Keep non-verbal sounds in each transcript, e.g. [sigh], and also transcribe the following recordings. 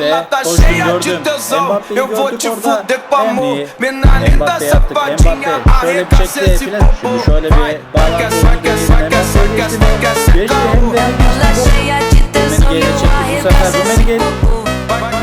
Koştum cheia de gördüm. Mbappe'yi Eu vou gördük te orada. fuder com amor. Henry. Mina linda, Mbappe yaptık. Mbappe şöyle bir çekti. esse Filan. popô. Şimdi şöyle bir Vai, bağlantı deneyelim. sacar, Hemen sacar, geçti. hem de. E o çekti bu sefer. Rumenige.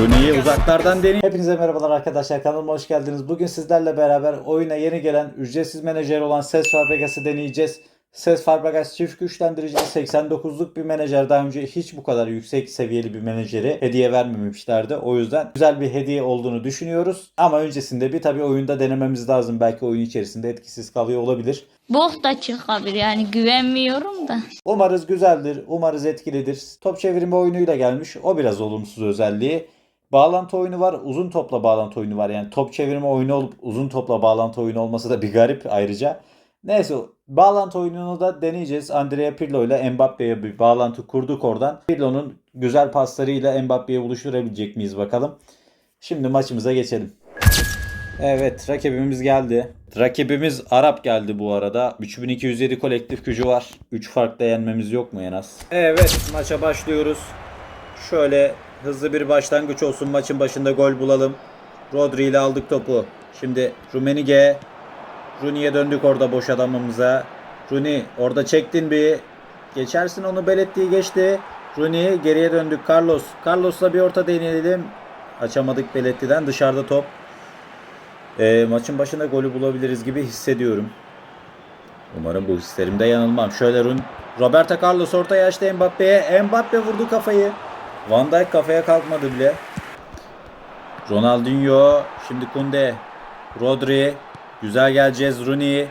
Rooney'i uzaklardan deneyin. Hepinize merhabalar arkadaşlar kanalıma hoş geldiniz. Bugün sizlerle beraber oyuna yeni gelen ücretsiz menajer olan Ses Fabregas'ı deneyeceğiz. Ses Fabregas çift güçlendiricili 89'luk bir menajer. Daha önce hiç bu kadar yüksek seviyeli bir menajeri hediye vermemişlerdi. O yüzden güzel bir hediye olduğunu düşünüyoruz. Ama öncesinde bir tabii oyunda denememiz lazım. Belki oyun içerisinde etkisiz kalıyor olabilir. Bok da çıkabilir yani güvenmiyorum da. Umarız güzeldir, umarız etkilidir. Top çevirme oyunuyla gelmiş. O biraz olumsuz özelliği. Bağlantı oyunu var, uzun topla bağlantı oyunu var. Yani top çevirme oyunu olup uzun topla bağlantı oyunu olması da bir garip ayrıca. Neyse bağlantı oyununu da deneyeceğiz. Andrea Pirlo ile Mbappe'ye bir bağlantı kurduk oradan. Pirlo'nun güzel paslarıyla Mbappe'ye buluşturabilecek miyiz bakalım. Şimdi maçımıza geçelim. Evet rakibimiz geldi. Rakibimiz Arap geldi bu arada. 3207 kolektif gücü var. 3 farklı yenmemiz yok mu en az? Evet maça başlıyoruz. Şöyle hızlı bir başlangıç olsun. Maçın başında gol bulalım. Rodri ile aldık topu. Şimdi Rumenige. Rooney'e döndük orada boş adamımıza. Rooney orada çektin bir. Geçersin onu Beletti'yi geçti. Rooney geriye döndük. Carlos. Carlos'la bir orta deneyelim. Açamadık Beletti'den. Dışarıda top. E, maçın başında golü bulabiliriz gibi hissediyorum. Umarım bu hislerimde yanılmam. Şöyle Run Roberto Carlos ortaya açtı Mbappe'ye. Mbappe vurdu kafayı. Van Dijk kafaya kalkmadı bile. Ronaldinho. Şimdi Kunde. Rodri. Güzel geleceğiz Rooney.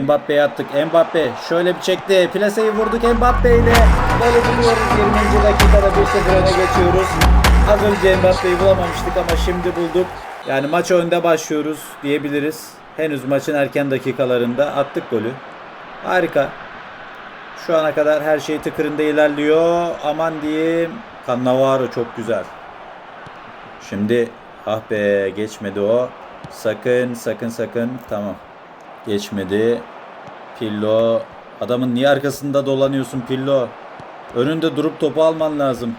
Mbappe'ye attık. Mbappe şöyle bir çekti. Plaseyi vurduk Mbappe ile. Golü buluyoruz. 20. dakikada 1-0 öne geçiyoruz. Az önce Mbappe'yi bulamamıştık ama şimdi bulduk. Yani maç önde başlıyoruz diyebiliriz. Henüz maçın erken dakikalarında attık golü. Harika. Şu ana kadar her şey tıkırında ilerliyor. Aman diyeyim. Cannavaro çok güzel. Şimdi ah be geçmedi o. Sakın sakın sakın. Tamam. Geçmedi. Pillo. Adamın niye arkasında dolanıyorsun Pillo? Önünde durup topu alman lazım.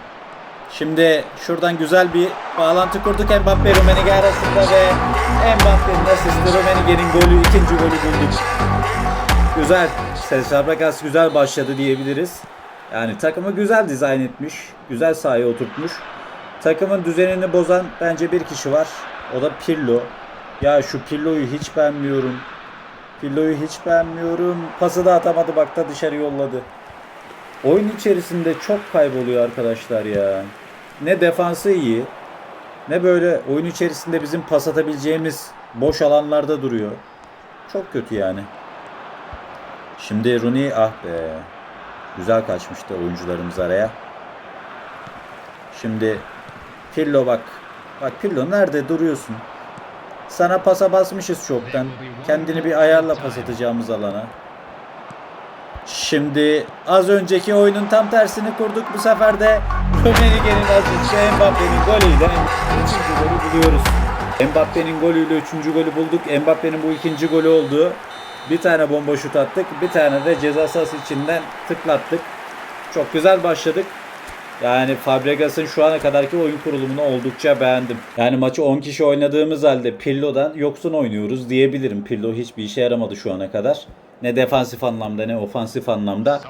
Şimdi şuradan güzel bir bağlantı kurduk Mbappe Rumenige arasında ve Mbappe'nin asisti Rumenige'nin golü ikinci golü bulduk. Güzel. Ses Fabregas güzel başladı diyebiliriz. Yani takımı güzel dizayn etmiş. Güzel sahaya oturtmuş. Takımın düzenini bozan bence bir kişi var. O da Pirlo. Ya şu Pirlo'yu hiç beğenmiyorum. Pirlo'yu hiç beğenmiyorum. Pası da atamadı bak da dışarı yolladı. Oyun içerisinde çok kayboluyor arkadaşlar ya. Ne defansı iyi. Ne böyle oyun içerisinde bizim pas atabileceğimiz boş alanlarda duruyor. Çok kötü yani. Şimdi Rooney ah be. Güzel kaçmıştı oyuncularımız araya. Şimdi Pirlo bak. Bak Pirlo nerede duruyorsun? Sana pasa basmışız çoktan. Kendini bir ayarla pas atacağımız alana. Şimdi az önceki oyunun tam tersini kurduk bu sefer de Rumenige'nin asistçi Mbappe'nin golüyle 3. golü buluyoruz. Mbappe'nin golüyle 3. golü bulduk. Mbappe'nin bu ikinci golü oldu. Bir tane bomba şut attık. Bir tane de ceza sahası içinden tıklattık. Çok güzel başladık. Yani Fabregas'ın şu ana kadarki oyun kurulumunu oldukça beğendim. Yani maçı 10 kişi oynadığımız halde Pirlo'dan yoksun oynuyoruz diyebilirim. Pirlo hiçbir işe yaramadı şu ana kadar. Ne defansif anlamda ne ofansif anlamda.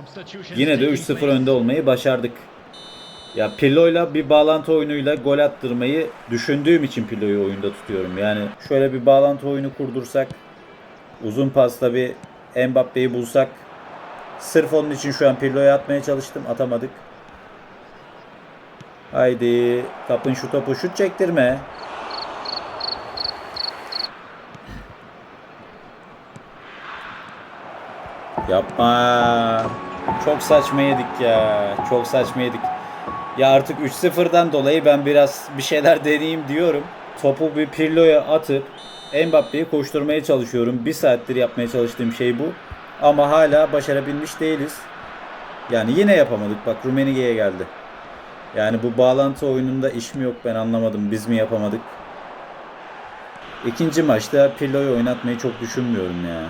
Yine de 3-0 önde olmayı başardık. Ya Pirlo'yla bir bağlantı oyunuyla gol attırmayı düşündüğüm için Pirlo'yu oyunda tutuyorum. Yani şöyle bir bağlantı oyunu kurdursak, uzun pasla bir Mbappe'yi bulsak, sırf onun için şu an Pirlo'ya atmaya çalıştım, atamadık. Haydi kapın şu topu şut çektirme. Yapma. Çok saçma yedik ya. Çok saçma yedik. Ya artık 3-0'dan dolayı ben biraz bir şeyler deneyeyim diyorum. Topu bir Pirlo'ya atıp Mbappe'yi koşturmaya çalışıyorum. Bir saattir yapmaya çalıştığım şey bu. Ama hala başarabilmiş değiliz. Yani yine yapamadık. Bak Rumenige'ye geldi. Yani bu bağlantı oyununda iş mi yok ben anlamadım. Biz mi yapamadık? İkinci maçta Pirlo'yu oynatmayı çok düşünmüyorum ya.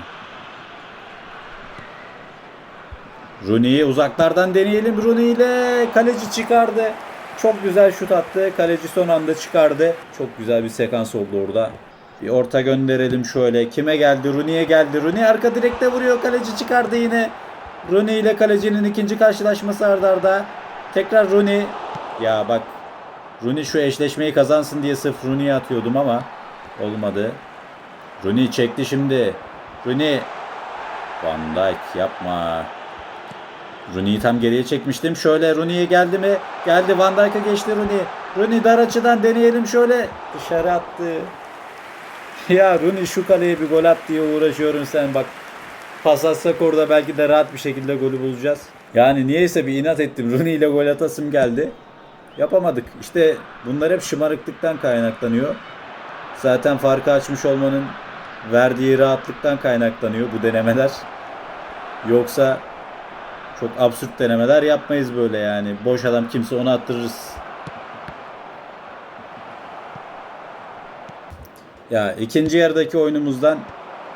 Rooney'i uzaklardan deneyelim. Rooney ile kaleci çıkardı. Çok güzel şut attı. Kaleci son anda çıkardı. Çok güzel bir sekans oldu orada. Bir orta gönderelim şöyle. Kime geldi? Rooney'e geldi. Rooney arka direkte vuruyor. Kaleci çıkardı yine. Rooney ile kalecinin ikinci karşılaşması ardarda. arda. Tekrar Rooney. Ya bak. Rooney şu eşleşmeyi kazansın diye sırf Rooney'e atıyordum ama olmadı. Rooney çekti şimdi. Rooney. Van Dijk yapma. Rooney'i tam geriye çekmiştim. Şöyle Rooney'e geldi mi? Geldi Van Dijk'a geçti Rooney. Rooney dar açıdan deneyelim şöyle. Dışarı attı. Ya Rooney şu kaleye bir gol at diye uğraşıyorum sen bak. Pas atsak orada belki de rahat bir şekilde golü bulacağız. Yani niyeyse bir inat ettim. Rooney ile gol atasım geldi. Yapamadık. İşte bunlar hep şımarıklıktan kaynaklanıyor. Zaten farkı açmış olmanın verdiği rahatlıktan kaynaklanıyor bu denemeler. Yoksa çok absürt denemeler yapmayız böyle yani. Boş adam kimse onu attırırız. Ya ikinci yarıdaki oyunumuzdan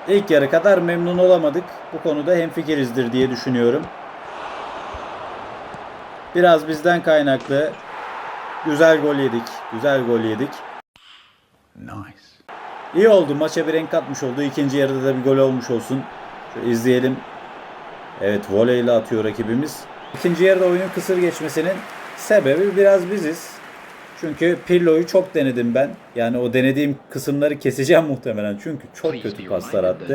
ilk yarı kadar memnun olamadık. Bu konuda hemfikirizdir diye düşünüyorum. Biraz bizden kaynaklı. Güzel gol yedik. Güzel gol yedik. İyi oldu. Maça bir renk katmış oldu. İkinci yarıda da bir gol olmuş olsun. Şöyle izleyelim. Evet voleyle atıyor rakibimiz. İkinci yarıda oyunun kısır geçmesinin sebebi biraz biziz. Çünkü Pirlo'yu çok denedim ben. Yani o denediğim kısımları keseceğim muhtemelen. Çünkü çok kötü paslar attı.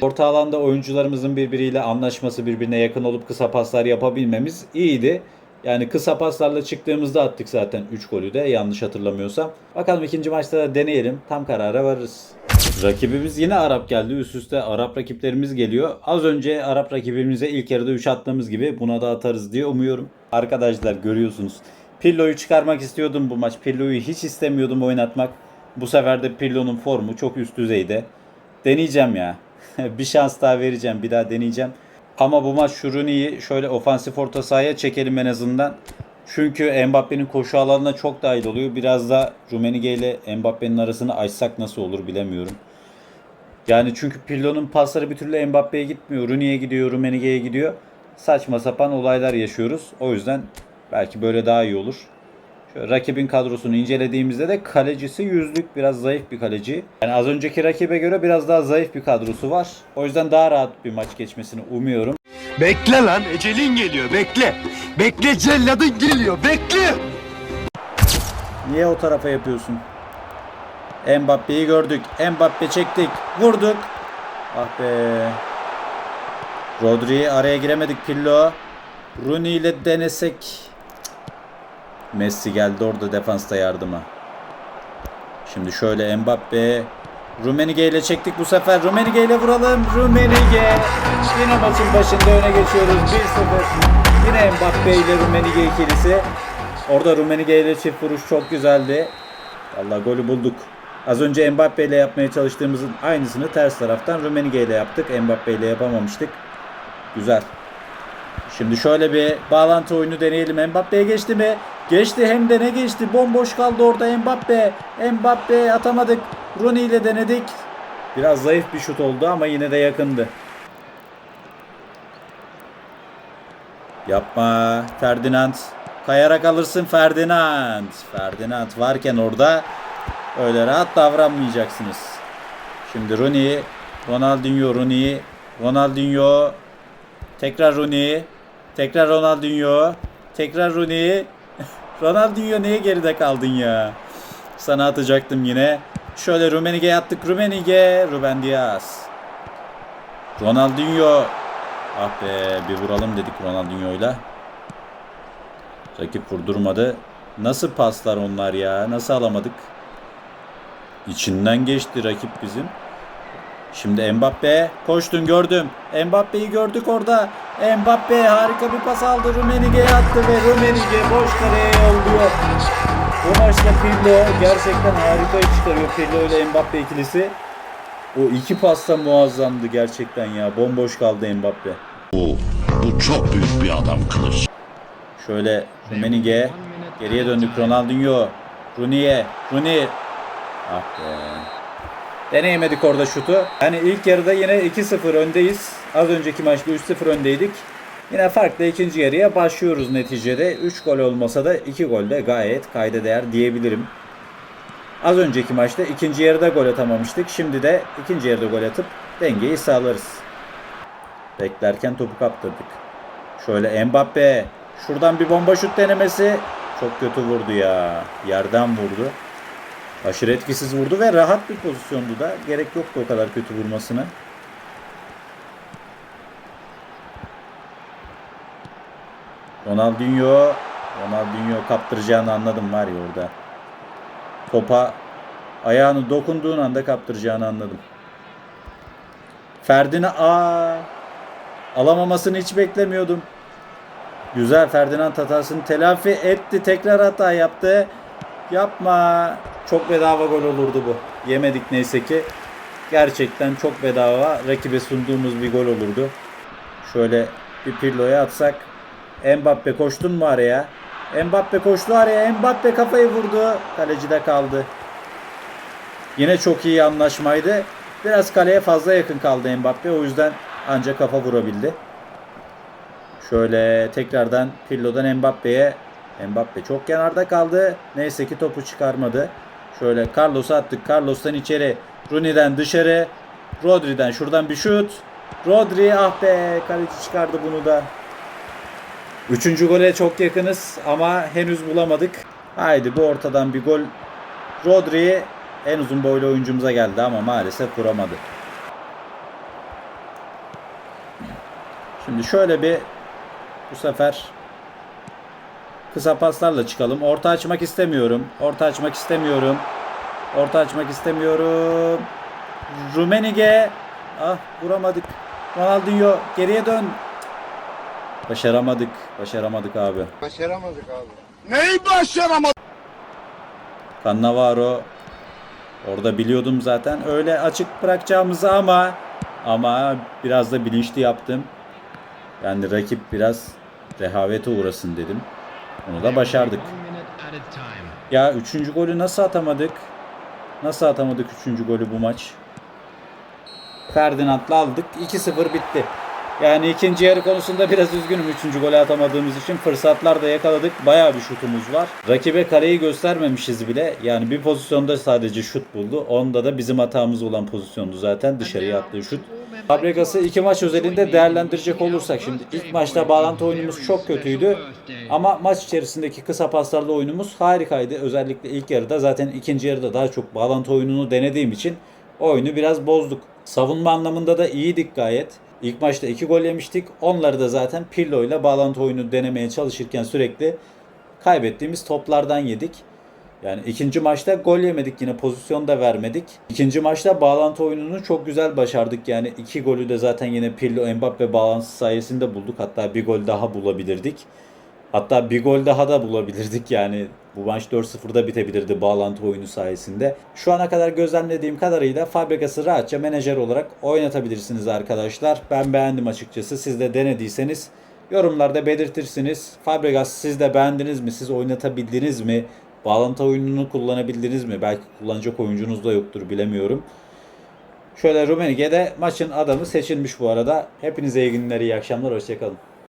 Orta alanda oyuncularımızın birbiriyle anlaşması, birbirine yakın olup kısa paslar yapabilmemiz iyiydi. Yani kısa paslarla çıktığımızda attık zaten 3 golü de yanlış hatırlamıyorsam. Bakalım ikinci maçta da deneyelim. Tam karara varırız. Rakibimiz yine Arap geldi. Üst üste Arap rakiplerimiz geliyor. Az önce Arap rakibimize ilk yarıda 3 attığımız gibi buna da atarız diye umuyorum. Arkadaşlar görüyorsunuz. Pirlo'yu çıkarmak istiyordum bu maç. Pirlo'yu hiç istemiyordum oynatmak. Bu sefer de Pirlo'nun formu çok üst düzeyde. Deneyeceğim ya. [laughs] bir şans daha vereceğim. Bir daha deneyeceğim. Ama bu maç Şuruni'yi şöyle ofansif orta sahaya çekelim en azından. Çünkü Mbappe'nin koşu alanına çok dahil oluyor. Biraz da Rumenige ile Mbappe'nin arasını açsak nasıl olur bilemiyorum. Yani çünkü Pirlo'nun pasları bir türlü Mbappe'ye gitmiyor. Rooney'e gidiyor, Rumenige'ye gidiyor. Saçma sapan olaylar yaşıyoruz. O yüzden belki böyle daha iyi olur. Rakibin kadrosunu incelediğimizde de kalecisi yüzlük biraz zayıf bir kaleci. Yani az önceki rakibe göre biraz daha zayıf bir kadrosu var. O yüzden daha rahat bir maç geçmesini umuyorum. Bekle lan ecelin geliyor bekle. Bekle celladın geliyor bekle. Niye o tarafa yapıyorsun? Mbappe'yi gördük. Mbappe çektik. Vurduk. Ah be. Rodri araya giremedik Pirlo. Rooney ile denesek. Messi geldi orada defansta yardıma. Şimdi şöyle Mbappe. Rumenige ile çektik bu sefer. Rumenige ile vuralım. Rumenige. Yine maçın başında öne geçiyoruz. 1-0. Yine Mbappe ile Rumenige ikilisi. Orada Rumenige ile çift vuruş çok güzeldi. Vallahi golü bulduk. Az önce Mbappe ile yapmaya çalıştığımızın aynısını ters taraftan Rumenige ile yaptık. Mbappe ile yapamamıştık. Güzel. Şimdi şöyle bir bağlantı oyunu deneyelim. Mbappe'ye geçti mi? Geçti hem de ne geçti? Bomboş kaldı orada Mbappe. Mbappe atamadık. Rooney ile denedik. Biraz zayıf bir şut oldu ama yine de yakındı. Yapma Ferdinand. Kayarak alırsın Ferdinand. Ferdinand varken orada öyle rahat davranmayacaksınız. Şimdi Rooney, Ronaldinho, Rooney, Ronaldinho, tekrar Rooney, tekrar Ronaldinho, tekrar Rooney. Ronaldinho niye geride kaldın ya? Sana atacaktım yine. Şöyle Rummenigge'ye attık. Rummenigge, Ruben Diaz. Ronaldinho. Ah be bir vuralım dedik Ronaldinho'yla. Rakip vurdurmadı. Nasıl paslar onlar ya? Nasıl alamadık? İçinden geçti rakip bizim. Şimdi Mbappe koştun gördüm. Mbappe'yi gördük orada. Mbappe harika bir pas aldı. Rummenigge'ye attı ve Rummenigge boş kaleye yolluyor. Bu maçta Pirlo gerçekten harika iş çıkarıyor. Pirlo ile Mbappe ikilisi. O iki pasta muazzamdı gerçekten ya. Bomboş kaldı Mbappe. Bu, bu çok büyük bir adam kılıç. Şöyle Rummenigge. Geriye döndük Ronaldinho. Rooney'e. Rooney. Ah be. Deneyemedik orada şutu. Yani ilk yarıda yine 2-0 öndeyiz. Az önceki maçta 3-0 öndeydik. Yine farklı ikinci yarıya başlıyoruz neticede. 3 gol olmasa da 2 gol de gayet kayda değer diyebilirim. Az önceki maçta ikinci yarıda gol atamamıştık. Şimdi de ikinci yarıda gol atıp dengeyi sağlarız. Beklerken topu kaptırdık. Şöyle Mbappe. Şuradan bir bomba şut denemesi. Çok kötü vurdu ya. Yerden vurdu. Aşırı etkisiz vurdu ve rahat bir pozisyondu da. Gerek yoktu o kadar kötü vurmasına. Ronaldinho. Ronaldinho kaptıracağını anladım var ya orada. Topa ayağını dokunduğun anda kaptıracağını anladım. Ferdinand aa alamamasını hiç beklemiyordum. Güzel Ferdinand hatasını telafi etti. Tekrar hata yaptı. Yapma. Çok bedava gol olurdu bu. Yemedik neyse ki. Gerçekten çok bedava rakibe sunduğumuz bir gol olurdu. Şöyle bir Pirlo'ya atsak. Mbappe koştun mu araya? Mbappe koştu araya. Mbappe kafayı vurdu. Kaleci de kaldı. Yine çok iyi anlaşmaydı. Biraz kaleye fazla yakın kaldı Mbappe. O yüzden ancak kafa vurabildi. Şöyle tekrardan Pirlo'dan Mbappe'ye. Mbappe çok kenarda kaldı. Neyse ki topu çıkarmadı. Şöyle Carlos'a attık. Carlos'tan içeri. Rooney'den dışarı. Rodri'den şuradan bir şut. Rodri ah be kaleci çıkardı bunu da. Üçüncü gole çok yakınız ama henüz bulamadık. Haydi bu ortadan bir gol. Rodri en uzun boylu oyuncumuza geldi ama maalesef vuramadı. Şimdi şöyle bir bu sefer kısa paslarla çıkalım. Orta açmak istemiyorum. Orta açmak istemiyorum. Orta açmak istemiyorum. Rumenige. Ah vuramadık. Ronaldinho geriye dön. Başaramadık. Başaramadık abi. Neyi başaramadı? Cannavaro orada biliyordum zaten öyle açık bırakacağımızı ama ama biraz da bilinçli yaptım. Yani rakip biraz rehavete uğrasın dedim. Onu da başardık. Ya üçüncü golü nasıl atamadık? Nasıl atamadık üçüncü golü bu maç? Ferdinand'la aldık. 2-0 bitti. Yani ikinci yarı konusunda biraz üzgünüm. Üçüncü golü atamadığımız için fırsatlar da yakaladık. Bayağı bir şutumuz var. Rakibe kaleyi göstermemişiz bile. Yani bir pozisyonda sadece şut buldu. Onda da bizim hatamız olan pozisyondu zaten. Dışarıya attığı şut. Fabregas'ı iki maç özelinde değerlendirecek olursak şimdi ilk maçta bağlantı oyunumuz çok kötüydü. Ama maç içerisindeki kısa paslarla oyunumuz harikaydı. Özellikle ilk yarıda zaten ikinci yarıda daha çok bağlantı oyununu denediğim için oyunu biraz bozduk. Savunma anlamında da iyiydik gayet. İlk maçta 2 gol yemiştik. Onları da zaten Pirlo ile bağlantı oyunu denemeye çalışırken sürekli kaybettiğimiz toplardan yedik. Yani ikinci maçta gol yemedik yine pozisyon da vermedik. İkinci maçta bağlantı oyununu çok güzel başardık. Yani iki golü de zaten yine Pirlo Mbappe bağlantısı sayesinde bulduk. Hatta bir gol daha bulabilirdik. Hatta bir gol daha da bulabilirdik yani. Bu maç 4-0'da bitebilirdi bağlantı oyunu sayesinde. Şu ana kadar gözlemlediğim kadarıyla Fabregas'ı rahatça menajer olarak oynatabilirsiniz arkadaşlar. Ben beğendim açıkçası. Siz de denediyseniz yorumlarda belirtirsiniz. Fabregas siz de beğendiniz mi? Siz oynatabildiniz mi? Bağlantı oyununu kullanabildiniz mi? Belki kullanacak oyuncunuz da yoktur bilemiyorum. Şöyle Rumenige'de maçın adamı seçilmiş bu arada. Hepinize iyi günler, iyi akşamlar, hoşçakalın.